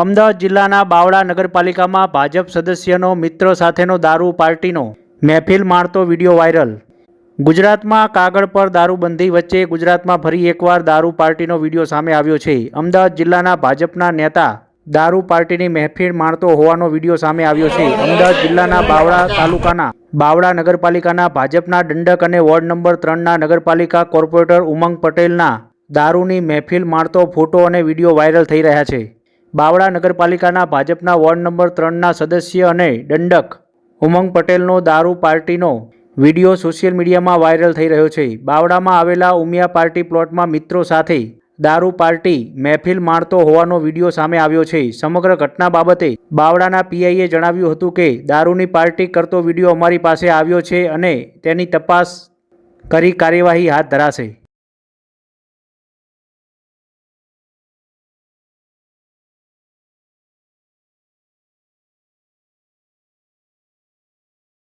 અમદાવાદ જિલ્લાના બાવળા નગરપાલિકામાં ભાજપ સદસ્યનો મિત્રો સાથેનો દારૂ પાર્ટીનો મહેફિલ માણતો વીડિયો વાયરલ. ગુજરાતમાં કાગળ પર દારૂબંધી વચ્ચે ગુજરાતમાં ફરી એકવાર દારૂ પાર્ટીનો વીડિયો સામે આવ્યો છે. અમદાવાદ જિલ્લાના ભાજપના નેતા દારૂ પાર્ટીની મહેફિલ માણતો હોવાનો વીડિયો સામે આવ્યો છે. અમદાવાદ જિલ્લાના બાવળા તાલુકાના બાવળા નગરપાલિકાના ભાજપના દંડક અને વોર્ડ નંબર ત્રણના નગરપાલિકા કોર્પોરેટર ઉમંગ પટેલના દારૂની મહેફિલ માણતો ફોટો અને વીડિયો વાયરલ થઈ રહ્યા છે. બાવળા નગરપાલિકાના ભાજપના વોર્ડ નંબર ત્રણના સદસ્ય અને દંડક ઉમંગ પટેલનો દારૂ પાર્ટીનો વીડિયો સોશિયલ મીડિયામાં વાયરલ થઈ રહ્યો છે. બાવળામાં આવેલા ઉમિયા પાર્ટી પ્લોટમાં મિત્રો સાથે દારૂ પાર્ટી મહેફિલ માણતો હોવાનો વીડિયો સામે આવ્યો છે. સમગ્ર ઘટના બાબતે બાવળાના પીઆઈએ જણાવ્યું હતું કે, દારૂની પાર્ટી કરતો વીડિયો અમારી પાસે આવ્યો છે અને તેની તપાસ કરી કાર્યવાહી હાથ ધરાશે.